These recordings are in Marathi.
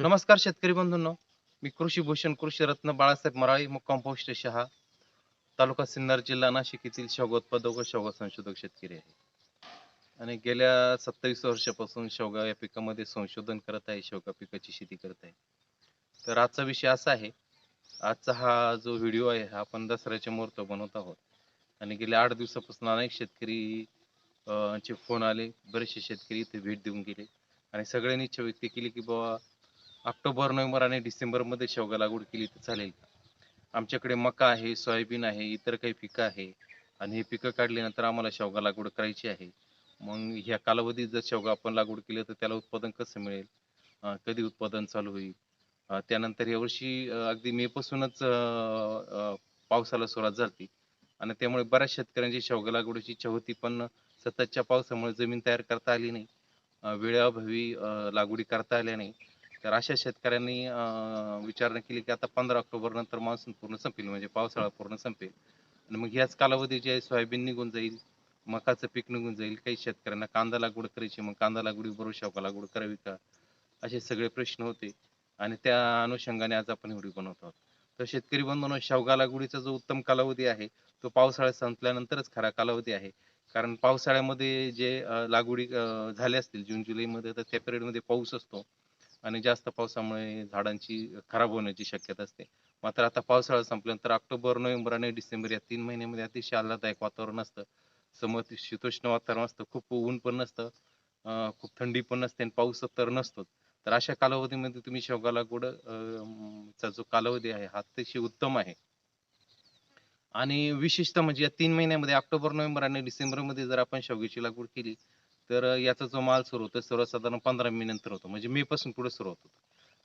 नमस्कार शेतकरी बंधूंनो. मी कृषी भूषण कृषी रत्न बाळासाहेब मराळी मुक्काम पोस्ट शहा तालुका सिन्नर जिल्हा नाशिक येथील शेवगा उत्पादक व शेवगा संशोधक शेतकरी आहे. आणि गेल्या सत्तावीस वर्षापासून शेवगा या पिकामध्ये संशोधन करत आहे शेवगा पिकाची शेती करत आहे. तर आजचा विषय असा आहे आजचा हा जो व्हिडिओ आहे हा आपण दसऱ्याच्या मुहूर्त बनवत आहोत. आणि गेल्या आठ दिवसापासून अनेक शेतकरी चे फोन आले बरेचसे शेतकरी इथे भेट देऊन गेले. आणि सगळ्यांनी इच्छा व्यक्त केली की बाबा ऑक्टोबर नोव्हेंबर आणि डिसेंबरमध्ये शेवगा लागवड केली तर चालेल का? आमच्याकडे मका आहे सोयाबीन आहे इतर काही पिकं आहे. आणि हे पिकं काढल्यानंतर आम्हाला शेवगा लागवड करायची आहे. मग ह्या कालावधीत जर शेवगा आपण लागवड केली तर त्याला उत्पादन कसं मिळेल? कधी उत्पादन चालू होईल? त्यानंतर यावर्षी अगदी मेपासूनच पावसाला सुरुवात झाली. आणि त्यामुळे बऱ्याच शेतकऱ्यांची शेवगा लागवडीची इच्छा होती पण सततच्या पावसामुळे जमीन तयार करता आली नाही. अं, वेळेअभावी लागवडी करता आल्या नाही. तर अशा शेतकऱ्यांनी विचारणा केली की आता पंधरा ऑक्टोबर नंतर मान्सून पूर्ण संपेल म्हणजे पावसाळा पूर्ण संपेल. आणि मग याच कालावधी जे आहे सोयाबीन निघून जाईल मकाचं पीक निघून जाईल काही शेतकऱ्यांना कांदा लागवड करायची मग कांदा लागवडी बरोबर शेवगा लागवड करावी का? असे सगळे प्रश्न होते. आणि त्या अनुषंगाने आज आपण व्हिडिओ बनवत आहोत. तर शेतकरी बंधूंनो शेवगा लागवडीचा जो उत्तम कालावधी आहे तो पावसाळा संपल्यानंतरच खरा कालावधी आहे. कारण पावसाळ्यामध्ये जे लागवडी झाल्या असतील जून जुलैमध्ये तर त्या पिरियडमध्ये पाऊस असतो. आणि जास्त पावसामुळे झाडांची खराब होण्याची शक्यता असते. मात्र आता पावसाळा संपल्यानंतर ऑक्टोबर नोव्हेंबर आणि डिसेंबर या तीन महिन्यामध्ये अतिशय आल्हाददायक वातावरण असतं. समोर शीतोष्ण वातावरण असतं खूप ऊन पण नसतं अं, खूप थंडी पण नसते आणि पाऊस तर नसतोच. तर अशा कालावधीमध्ये तुम्ही शेवगा लागवड अं, चा जो कालावधी आहे हा अतिशय उत्तम आहे. आणि विशेषतः म्हणजे या तीन महिन्यामध्ये ऑक्टोबर नोव्हेंबर आणि डिसेंबरमध्ये जर आपण शेवग्याची लागवड केली तर याचा जो माल सुरू होतो सर्वसाधारण पंधरा मे नंतर होतो. म्हणजे मे पासून पुढे सुरू होतो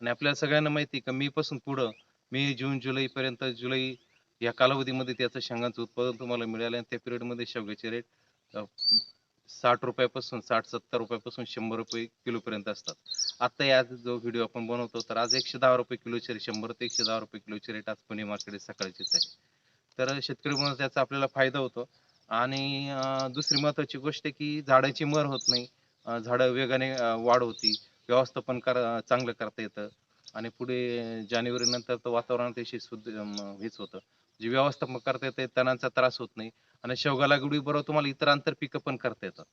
आणि आपल्याला सगळ्यांना माहिती आहे का मे पासून पुढं मे जून जुलै पर्यंत जुलै या कालावधीमध्ये त्याचं शेंगांचं उत्पादन तुम्हाला मिळालं आणि त्या पिरियडमध्ये शेवग्याचे रेट साठ रुपयापासून साठ सत्तर रुपयापासून शंभर रुपये किलोपर्यंत असतात. आता या जो व्हिडिओ आपण बनवतो तर आज एकशे दहा रुपये किलोचे शंभर ते एकशे दहा रुपये किलोचे रेट आज पुणे मार्केट सकाळचीच आहे. तर शेतकरी म्हणून त्याचा आपल्याला फायदा होतो. आणि दुसरी महत्वाची गोष्ट आहे की झाडाची मर होत नाही. झाडं वेगाने वाढ होती. व्यवस्थापन कर चांगलं करता येतं. आणि पुढे जानेवारी नंतर तर वातावरण अतिशय शुद्ध हेच होतं. जे व्यवस्थापन करता येते तणांचा त्रास होत नाही. आणि शेवगा लागवडी बरोबर तुम्हाला इतर आंतर पिकं पण करता येतात.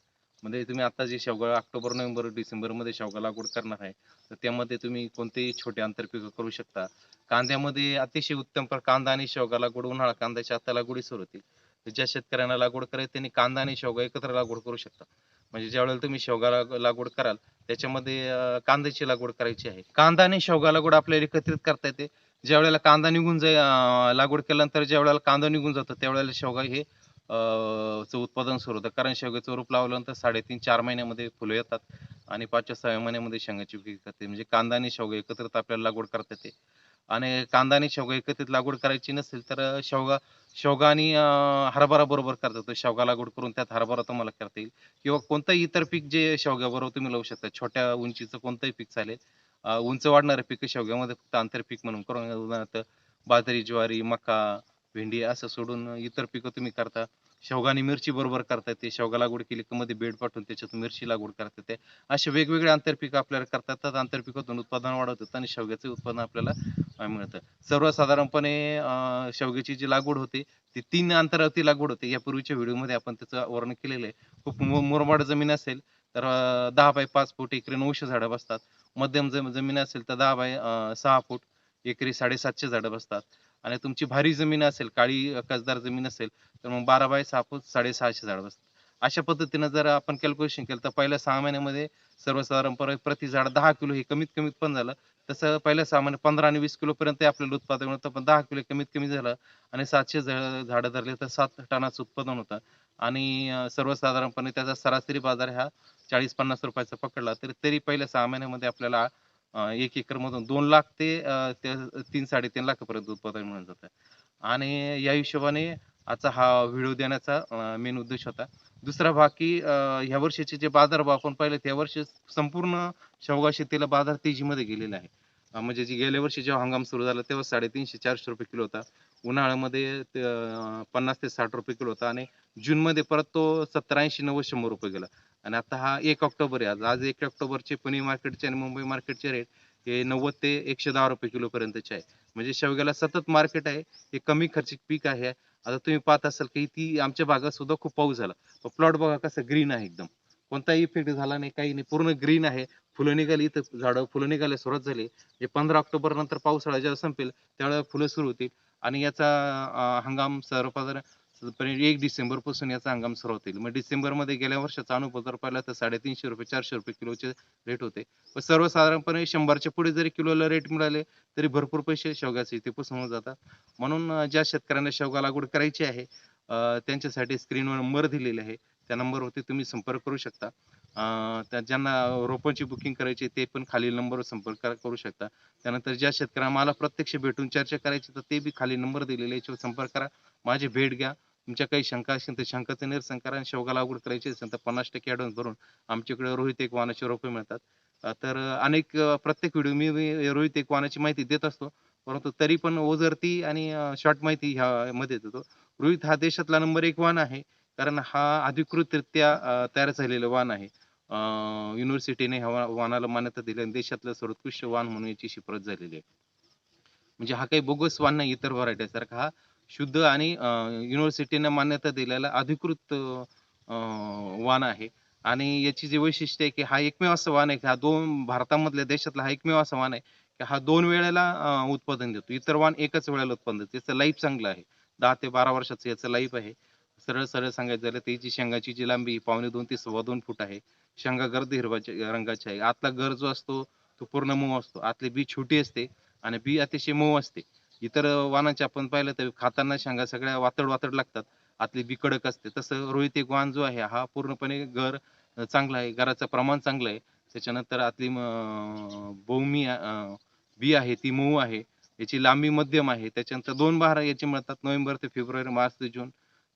म्हणजे तुम्ही आता जे शेवगा ऑक्टोबर नोव्हेंबर डिसेंबरमध्ये शेवगा लागवड करणार आहे तर त्यामध्ये तुम्ही कोणतेही छोटे आंतरपिकं करू शकता. कांद्यामध्ये अतिशय उत्तम कांदा आणि शेवगा लागवड उन्हाळा कांद्याच्या आता लागवडी सुरू होतील. ज्या शेतकऱ्यांना लागवड करायची त्यांनी कांदा आणि शेवगा एकत्र लागवड करू शकता. म्हणजे ज्यावेळेला तुम्ही शेवगा लाग- लागवड कराल त्याच्यामध्ये कांद्याची लागवड करायची आहे. कांदा आणि शेवगा लागवड आपल्याला एकत्रित करता येते. ज्या वेळेला कांदा निघून जाईल लागवड केल्यानंतर ज्या वेळेला कांदा निघून जातो त्यावेळेला शेवगा हे चं उत्पादन सुरू होतं. कारण शेवग्याचं रोप लावल्यानंतर साडेतीन चार महिन्यामध्ये फुलं येतात आणि पाचव्या सहाव्या महिन्यामध्ये शेंगाची विक्री करते म्हणजे कांदा आणि शेवगा एकत्रित आपल्याला लागवड करता येते. आणि कांदा आणि शेवगा एकत्रित लागवड करायची नसेल तर शेवगा शेवगा आणि हरभरा बरोबर करता येतो शेवगा लागवड करून त्यात हरभरा तुम्हाला करता येईल. किंवा कोणतंही इतर पीक जे शेवग्याबरोबर तुम्ही लावू शकता. छोट्या उंचीचं कोणतंही पीक चालेल. उंच वाढणारे पीक शेवग्यामध्ये फक्त आंतर पीक म्हणून करून उदाहरणार्थ बाजरी ज्वारी मका भेंडी असं सोडून इतर पिकं तुम्ही करता. शेवगाने मिरची बरोबर करता येते. शेवगा लागवड केली की मध्ये बेड पाठवून त्याच्यातून मिरची लागवड करता येते. असे वेगवेगळे आंतरपिकं आपल्याला करता येतात आंतरपिकातून उत्पादन वाढवत आणि शेवग्याचे उत्पादन आपल्याला मिळतं. सर्वसाधारणपणे शेवग्याची जी लागवड होते ती तीन अंतरावरती लागवड होते. या पूर्वीच्या व्हिडिओमध्ये आपण त्याचं वर्णन केलेलं आहे. खूप मुरमाड जमीन असेल तर दहा बाय पाच फूट एकरी नऊशे झाडं बसतात. मध्यम जम- जमीन असेल तर दहा बाय सहा फूट एकरी साडेसातशे झाडं बसतात. आणि तुमची भारी जमीन असेल काळी कसदार जमीन असेल तर मग बारा बाय सहा फूट साडेसहाशे झाडं बसतात अशा पद्धतीनं जर आपण कॅल्क्युलेशन केलं तर पहिल्या सहा महिन्यामध्ये सर्वसाधारणपणे प्रति झाड दहा किलो हे कमीत कमीत पण झालं. तसं पहिल्या सहा महिने पंधरा आणि वीस किलो पर्यंत आपल्याला उत्पादन होतं पण दहा किलो कमीत कमी झालं आणि सातशे झाडं धरले तर सात टनाचं उत्पादन होतं. आणि सर्वसाधारणपणे त्याचा सरासरी बाजार हा चाळीस पन्नास रुपयाचा पकडला तरी तरी पहिल्या सहा महिन्यामध्ये आपल्याला एक एकर मधून दोन लाख ते तीन साडेतीन लाखापर्यंत उत्पादन मिळून जातं. आणि या हिशोबाने आजचा हा व्हिडिओ देण्याचा मेन उद्देश होता. दुसरा भाग की ह्या वर्षीचे जे बाजारभाव आपण पाहिले त्या वर्षी संपूर्ण शेवगा शेतीला बाजार तेजीमध्ये गेलेला आहे. म्हणजे जे गेल्या वर्षी जेव्हा हंगाम सुरू झाला तेव्हा साडेतीनशे चारशे रुपये किलो होता. उन्हाळ्यामध्ये पन्नास ते साठ रुपये किलो होता. आणि जून मध्ये परत तो सत्तर ऐंशी नव्वद शंभर रुपये गेला. आणि आता हा एक ऑक्टोबर आहे. आज आज एक ऑक्टोबरचे पुणे मार्केटचे आणि मुंबई मार्केटचे रेट हे नव्वद ते एकशे दहा रुपये किलो पर्यंतचे आहे. म्हणजे शेवग्याला सतत मार्केट आहे. हे कमी खर्चिक पीक आहे. आता तुम्ही पाहत असाल की ती आमच्या भागात सुद्धा खूप पाऊस झाला. प्लॉट बघा कसं ग्रीन आहे एकदम. कोणताही इफेक्ट झाला नाही काही नाही. पूर्ण ग्रीन आहे. फुलं निघाली इथं झाडं फुलं निघायला सुरुवात झाली. जे पंधरा ऑक्टोबर नंतर पावसाळा जेव्हा संपेल त्यावेळेला फुलं सुरू होतील. आणि याचा हंगाम सर्वसाधारण एक डिसेंबरपासून याचा हंगाम सुरू होतील. मग डिसेंबरमध्ये गेल्या वर्षाचा अनुभव जर पाहिला तर साडेतीनशे रुपये चारशे रुपये किलोचे रेट होते. पण सर्वसाधारणपणे शंभरच्या पुढे जरी किलोला रेट मिळाले तरी भरपूर पैसे शेवग्याचे इथे पुसून जातात. म्हणून ज्या शेतकऱ्यांना शेवगा लागवड करायची आहे त्यांच्यासाठी स्क्रीनवर नंबर दिलेले आहे. त्या नंबरवरती तुम्ही संपर्क करू शकता. त्या ज्यांना रोपांची बुकिंग करायची आहे, ते पण खालील नंबरवर संपर्क करू शकता. त्यानंतर ज्या शेतकऱ्यांना मला प्रत्यक्ष भेटून चर्चा करायची तर ते बी खाली नंबर दिलेले आहे, याच्यावर संपर्क करा. माझी भेट घ्या. तुमच्या काही शंका असेल तर शंकाचं निरसन करा आणि शेवगा लागवड करायची असेल तर पन्नास टक्के ॲडव्हान्स भरून आमच्याकडे रोहित एक वाहनाचे रोपे मिळतात. तर अनेक प्रत्येक व्हिडिओ मी रोहित एक वाहनाची माहिती देत असतो. परंतु तरी पण ओझरती आणि शॉर्ट माहिती ह्या मध्ये देतो. रोहित हा देशातला नंबर एक वाहन आहे. कारण हा अधिकृतरित्या तयार झालेलं वाहन आहे. युनिव्हर्सिटीने ह्या वाहनाला मान्यता दिली आणि देशातलं सर्वोत्कृष्ट वाहन म्हणून याची शिफारस झालेली आहे. म्हणजे हा काही बोगस वाहन नाही इतर व्हरायटी सारखा हा शुद्ध आणि युनिव्हर्सिटीने मान्यता दिलेला अधिकृत वाण वाहन आहे. आणि याची जे वैशिष्ट्य आहे की हा एकमेव असं वाहन आहे की हा दोन भारतामधल्या देशातला हा एकमेव असं वाहन आहे की हा दोन वेळेला उत्पादन देतो. इतर वाहन एकच वेळेला उत्पादन देतो. त्याचं लाईफ चांगलं आहे. दहा ते बारा वर्षाचं याचं लाईफ आहे. सरळ सरळ सांगायचं झालं त्याची शेंगाची जी लांबी पावणे दोन ते सव्वा दोन फूट आहे. शेंगा गर्द हिरवाच्या रंगाची आहे. आतला गर जो असतो तो पूर्ण मऊ असतो. आतली बी छोटी असते आणि बी अतिशय मऊ असते. इतर वाहनांचे आपण पाहिलं तर खाताना शेंगा सगळ्या वातड वातड लागतात. आतली बी कडक असते. तसं रोहित एक वाहन जो आहे हा पूर्णपणे घर चांगला आहे. घराचं प्रमाण चांगलं आहे. त्याच्यानंतर आतली म- बहुमी बी आहे ती मऊ आहे. याची लांबी मध्यम आहे. त्याच्यानंतर दोन बहार याचे मिळतात. नोव्हेंबर ते फेब्रुवारी मार्च ते जून.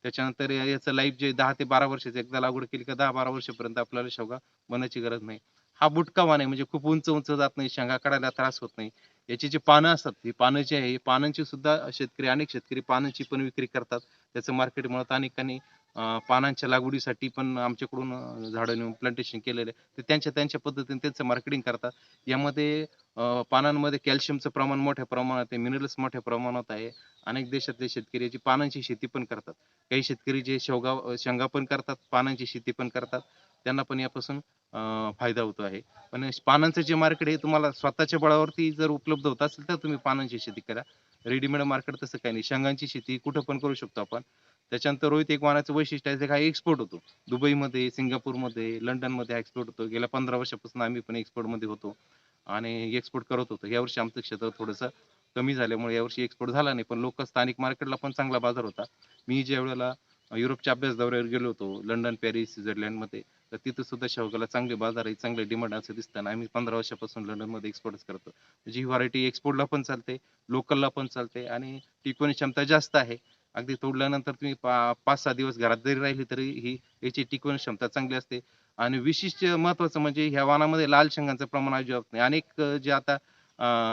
त्याच्यानंतर याचं लाईफ जे दहा ते बारा वर्षाचं एकदा लागवड केली का दहा बारा वर्षापर्यंत आपल्याला शेवगा बनायची गरज नाही. हा बुटका वाण आहे. म्हणजे खूप उंच उंच जात नाही. शेंगा काढायला त्रास होत नाही. याची जी पानं असतात ही पानं जी आहे पानांची सुद्धा शेतकरी अनेक शेतकरी पानांची पण विक्री करतात. त्याचं मार्केट मुळात अनेकांनी पानांच्या लागवडीसाठी पण आमच्याकडून झाडं नेऊन प्लांटेशन केलेलं आहे. ते त्यांच्या त्यांच्या पद्धतीने त्यांचं मार्केटिंग करतात. यामध्ये पानांमध्ये कॅल्शियमचं प्रमाण मोठ्या प्रमाणात आहे मिनरल्स मोठ्या प्रमाणात आहे. अनेक देशातले शेतकरी याची पानांची शेती पण करतात. काही शेतकरी जे शेवगा शेंगा पण करतात पानांची शेती पण करतात. त्यांना पण यापासून फायदा होतो आहे. पण पानांचं जे मार्केट आहे तुम्हाला स्वतःच्या बळावरती जर उपलब्ध होत असेल तर तुम्ही पानांची शेती करा. रेडीमेड मार्केट तसं काही नाही. शेंगांची शेती कुठं पण करू शकतो आपण. त्याच्यानंतर रोहित एक वाहनाचं वैशिष्ट्य आहे हा एक्सपोर्ट होतो. दुबईमध्ये सिंगापूरमध्ये लंडनमध्ये एक्सपोर्ट होतो. गेल्या पंधरा वर्षापासून आम्ही पण एक्सपोर्टमध्ये होतो आणि एक्सपोर्ट करत होतो. यावर्षी आमचं क्षेत्र थोडंसं कमी झाल्यामुळे यावर्षी एक्सपोर्ट झाला नाही. पण लोक स्थानिक मार्केटला पण चांगला बाजार होता. मी ज्या वेळेला युरोपच्या अभ्यास दौऱ्यावर गेलो होतो लंडन पॅरिस स्वित्झर्लंडमध्ये तर तिथं सुद्धा शेवगाला चांगले बाजार आहे चांगले डिमांड असं दिसतं आणि आम्ही पंधरा वर्षापासून लंडनमध्ये एक्सपोर्टच करतो. म्हणजे ही व्हरायटी एक्सपोर्टला पण चालते लोकलला पण चालते आणि टिकवणी क्षमता जास्त आहे. अगदी तोडल्यानंतर तुम्ही पा पाच सहा दिवस घरात जरी राहिली तरी ही याची टिकवण क्षमता चांगली असते. आणि विशिष्ट महत्वाचं म्हणजे ह्या वाहनामध्ये लाल शेंगांचं प्रमाण अजिबात नाही. अनेक जे आता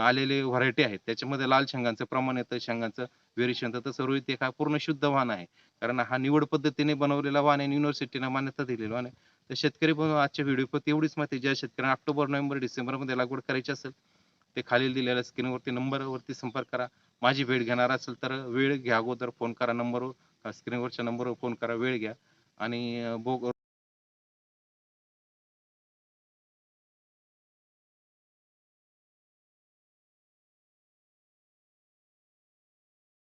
आलेले व्हरायटी आहेत त्याच्यामध्ये लाल शेंगांचं प्रमाण येतं शेंगांचं व्हेरिएशन तर सर्व इथे एक हा पूर्ण शुद्ध वाहन आहे. कारण हा निवड पद्धतीने बनवलेला वाहन आहे युनिव्हर्सिटीने मान्यता दिलेला वाहन आहे. तर शेतकरी पण आजच्या व्हिडिओ पण तेवढीच माहिती ज्या शेतकऱ्यांना ऑक्टोबर नोव्हेंबर डिसेंबरमध्ये लागवड करायची असेल ते खालील दिलेल्या स्क्रीनवरती नंबरवरती संपर्क करा. माझी भेट घेणार असेल तर वेळ घ्या अगोदर फोन करा नंबरवर स्क्रीनवरच्या नंबरवर फोन करा वेळ घ्या. आणि बो